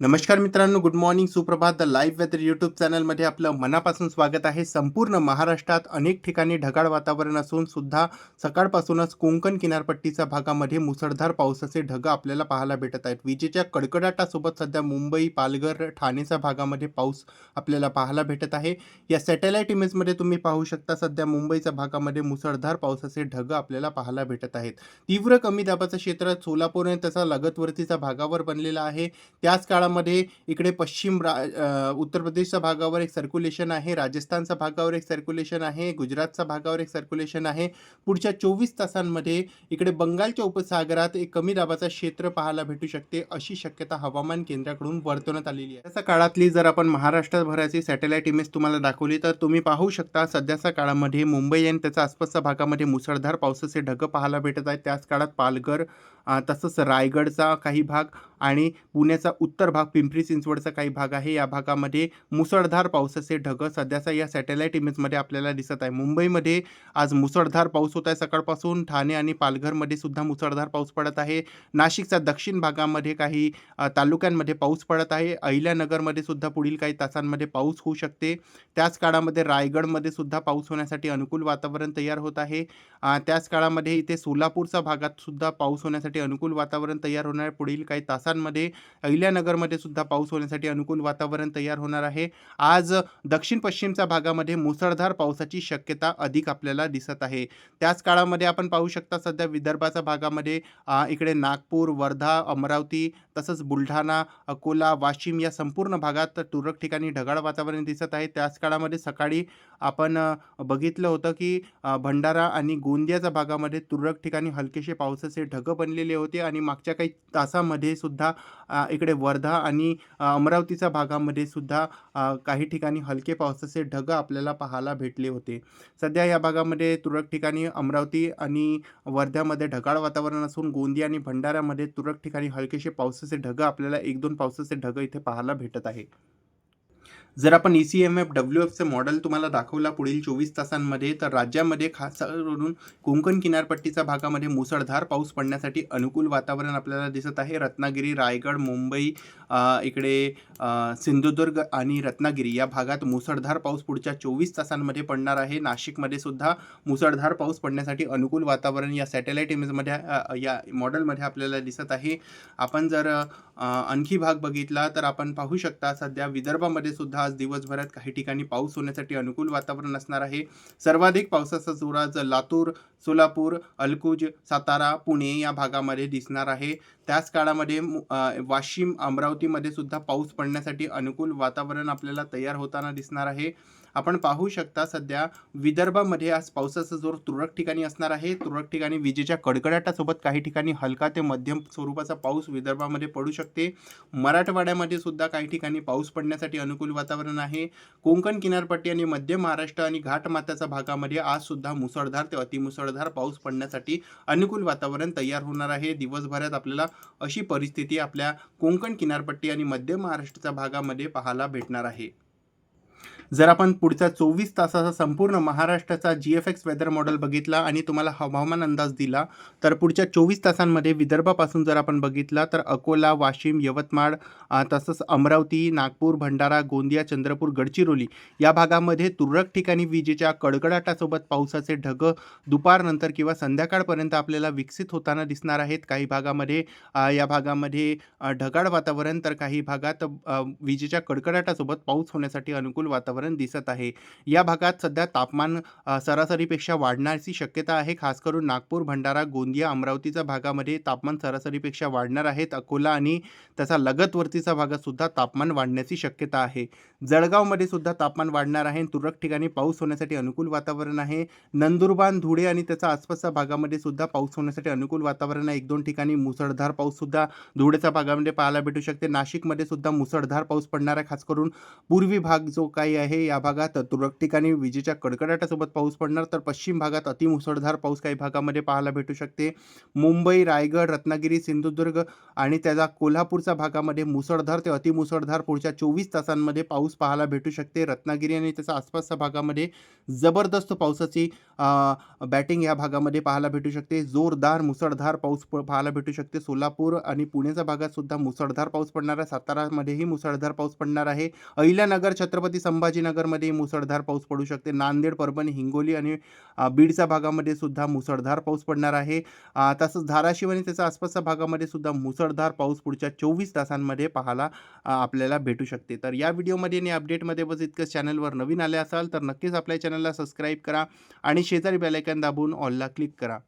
नमस्कार मित्रांनो good morning सुप्रभात. द लाईव्ह वेदर यूट्यूब चॅनलमध्ये आपलं मनापासून स्वागत आहे. संपूर्ण महाराष्ट्रात अनेक ठिकाणी ढगाळ वातावरण असून सुद्धा सकाळपासूनच कोंकण किनारपट्टीच्या भागामध्ये मुसळधार पावसाचे ढग आपल्याला पाहायला भेटत आहेत. विजेच्या कडकडाटासोबत सध्या मुंबई पालघर ठाणेच्या भागामध्ये पाऊस आपल्याला पाहायला भेटत आहे. या सॅटेलाईट इमेजमध्ये तुम्ही पाहू शकता सध्या मुंबईच्या भागामध्ये मुसळधार पावसाचे ढग आपल्याला पाहायला भेटत आहेत. तीव्र कमी दाबाचं क्षेत्र सोलापूर आणि त्याचा लगतवर्तीच्या भागावर बनलेला आहे. त्याच काळामध्ये इकडे पश्चिम रा उत्तर प्रदेशच्या भागावर एक सर्क्युलेशन आहे राजस्थानच्या भागावर एक सर्क्युलेशन आहे गुजरातच्या भागावर एक सर्क्युलेशन आहे. पुढच्या चोवीस तासांमध्ये इकडे बंगालच्या उपसागरात एक कमी दाबाचा क्षेत्र पाहायला भेटू शकते अशी शक्यता हवामान केंद्राकडून वर्तवण्यात आलेली आहे. त्याच्या काळातली जर आपण महाराष्ट्रभराची सॅटेलाईट इमेज तुम्हाला दाखवली तर तुम्ही पाहू शकता सध्याच्या काळामध्ये मुंबई आणि त्याच्या आसपासच्या भागामध्ये मुसळधार पावसाचे ढग पाहायला भेटत आहेत. त्याच काळात पालघर तसंच रायगडचा काही भाग आणि पुण्याचा उत्तर भाग पिंपरी चिंचवडचा काही भाग आहे. या भागामध्ये मुसळधार पावसाचे ढग सध्याचा या सॅटेलाईट इमेजमध्ये आपल्याला दिसत आहे. मुंबईमध्ये आज मुसळधार पाऊस होत आहे सकाळपासून. ठाणे आणि पालघरमध्ये सुद्धा मुसळधार पाऊस पडत आहे. नाशिकच्या दक्षिण भागामध्ये काही तालुक्यांमध्ये पाऊस पडत आहे. अहिल्यानगरमध्ये सुद्धा पुढील काही तासांमध्ये पाऊस होऊ शकते. त्याच काळामध्ये रायगडमध्ये सुद्धा पाऊस होण्यासाठी अनुकूल वातावरण तयार होत आहे. त्याच काळामध्ये इथे सोलापूरच्या भागात सुद्धा पाऊस होण्यासाठी अनुकूल वातावरण तयार होणार पुढील काही राजस्थानमध्ये अहिल्यानगरमध्ये सुद्धा पाऊस होण्यासाठी अनुकूल वातावरण तयार होणार आहे. आज दक्षिण पश्चिमच्या भागामध्ये मुसळधार पावसाची शक्यता अधिक आपल्याला दिसत आहे. त्याच काळामध्ये आपण पाहू शकता सध्या विदर्भाच्या भागामध्ये इकडे नागपूर वर्धा अमरावती तसंच बुलढाणा अकोला वाशिम या संपूर्ण भागात तुरळक ठिकाणी ढगाळ वातावरण दिसत आहे. त्याच काळामध्ये सकाळी आपण बघितलं होतं की भंडारा आणि गोंदियाच्या भागामध्ये तुरळक ठिकाणी हलकेसे पावसाचे ढग बनलेले होते आणि मागच्या काही तासामध्ये सुद्धा इकडे वर्धा आणि अमरावतीच्या भागामध्ये सुद्धा काही ठिकाणी हलके पावसाचे ढग आपल्याला पाहायला भेटले होते. सध्या या भागामध्ये तुरळक ठिकाणी अमरावती आणि वर्ध्यामध्ये ढगाळ वातावरण असून गोंदिया आणि भंडाऱ्यामध्ये तुरळक ठिकाणी हलकेसे पावसाचे ढग आपल्याला एक दोन पावसाचे ढग इथे पाहायला भेटत आहे जर आपण E C M F W एफचं model तुम्हाला दाखवला पुढील चोवीस तासांमध्ये तर राज्यामध्ये खास करून कोकण किनारपट्टीच्या भागामध्ये मुसळधार पाऊस पडण्यासाठी अनुकूल वातावरण आपल्याला दिसत आहे. रत्नागिरी रायगड मुंबई इकडे सिंधुदुर्ग आणि रत्नागिरी या भागात मुसळधार पाऊस पुढच्या चोवीस तासांमध्ये पडणार आहे. नाशिकमध्ये सुद्धा मुसळधार पाऊस पडण्यासाठी अनुकूल वातावरण या सॅटेलाईट इमेजमध्ये या मॉडेलमध्ये आपल्याला दिसत आहे. आपण जर आणखी भाग बघितला तर आपण पाहू शकता सध्या विदर्भामध्ये सुद्धा आज दिवसभरात काही ठिकाणी पाऊस होण्यासाठी अनुकूल वातावरण असणार आहे. सर्वाधिक पावसाचा जोर आज लातूर सोलापूर अलकुज सातारा पुणे या भागामध्ये दिसणार आहे. त्याच काळामध्ये मु- वाशिम अमरावतीमध्ये सुद्धा पाऊस पडण्यासाठी अनुकूल वातावरण आपल्याला तयार होताना दिसणार आहे. आपण पाहू शकता सध्या विदर्भामध्ये आज पावसाचा जोर तुरळक ठिकाणी असणार आहे. तुरळक ठिकाणी विजेच्या कडकडाटासोबत काही ठिकाणी हलका ते मध्यम स्वरूपाचा पाऊस विदर्भामध्ये पडू शकते. मराठवाड्यामध्ये सुद्धा काही ठिकाणी पाऊस पडण्यासाठी अनुकूल वातावरण आहे. कोकण किनारपट्टी आणि मध्य महाराष्ट्र आणि घाटमाथ्याच्या भागामध्ये आज सुद्धा मुसळधार ते अतिमुसळधार पाऊस पडण्यासाठी अनुकूल वातावरण तयार होणार आहे. दिवसभरात आपल्याला अशी परिस्थिती आपल्या कोकण किनारपट्टी आणि मध्य महाराष्ट्राच्या भागामध्ये पाहायला भेटणार आहे. जर आपण पुढच्या चोवीस तासाचा संपूर्ण महाराष्ट्राचा G F X weather model बघितला आणि तुम्हाला हवामान अंदाज दिला तर पुढच्या चोवीस तासांमध्ये विदर्भापासून जर आपण बघितला तर अकोला वाशिम यवतमाळ तसंच अमरावती नागपूर भंडारा गोंदिया चंद्रपूर गडचिरोली या भागामध्ये तुरळक ठिकाणी विजेच्या कडकडाटासोबत पावसाचे ढग दुपारनंतर किंवा संध्याकाळपर्यंत आपल्याला विकसित होताना दिसणार आहेत. काही भागामध्ये या भागामध्ये ढगाळ वातावरण तर काही भागात विजेच्या कडकडाटासोबत पाऊस होण्यासाठी अनुकूल वातावरण दिसत आहे. या भागात सध्या तापमान सरासरीपेक्षा वाढण्याची शक्यता आहे. खास करून नागपूर भंडारा गोंदिया अमरावतीच्या भागामध्ये तापमान सरासरीपेक्षा वाढणार आहेत अकोला आणि त्याचा लगतवर्तीचा भागात सुद्धा तापमान वाढण्याची शक्यता आहे. जळगावमध्ये सुद्धा तापमान वाढणार आहे. तुरळक ठिकाणी पाऊस होण्यासाठी अनुकूल वातावरण आहे. नंदुरबार धुळे आणि त्याचा आसपासच्या भागामध्ये सुद्धा पाऊस होण्यासाठी अनुकूल वातावरण आहे. एक दोन ठिकाणी मुसळधार पाऊस सुद्धा धुळेच्या भागामध्ये पाहायला भेटू शकते. नाशिकमध्ये सुद्धा मुसळधार पाऊस पडणार आहे. खास करून पूर्वी भाग जो काही आहे आहे. या भागात तुरळक ठिकाणी विजेच्या कडकडाटासोबत पाऊस पडणार तर पश्चिम भागात अतिमुसळधार पाऊस काही भागामध्ये पाहायला भेटू शकते. मुंबई रायगड रत्नागिरी सिंधुदुर्ग आणि त्याचा कोल्हापूरच्या भागामध्ये मुसळधार ते अतिमुसळधार पुढच्या चोवीस तासांमध्ये पाऊस पाहायला भेटू शकते. रत्नागिरी आणि त्याचा आसपासच्या भागामध्ये जबरदस्त पावसाची बॅटिंग या भागामध्ये पाहायला भेटू शकते. जोरदार मुसळधार पाऊस प- पाहायला भेटू शकते. सोलापूर आणि पुण्याच्या भागात सुद्धा मुसळधार पाऊस पडणार आहे. सातारामध्येही मुसळधार पाऊस पडणार आहे. अहिल्यानगर छत्रपती संभाजी संभाजीनगरमध्येही मुसळधार पाऊस पडू शकते. नांदेड परभणी हिंगोली आणि बीडच्या भागामध्ये सुद्धा मुसळधार पाऊस पडणार आहे. तसंच धाराशिव आणि त्याच्या आसपासच्या भागामध्ये सुद्धा मुसळधार पाऊस पुढच्या चोवीस तासांमध्ये पाहायला आपल्याला भेटू शकते. तर या व्हिडिओमध्ये आणि अपडेटमध्ये बस इतकंच. चॅनलवर नवीन आले असाल तर नक्कीच आपल्या चॅनलला सबस्क्राईब करा आणि शेजारी बेलायकन दाबून ऑलला क्लिक करा.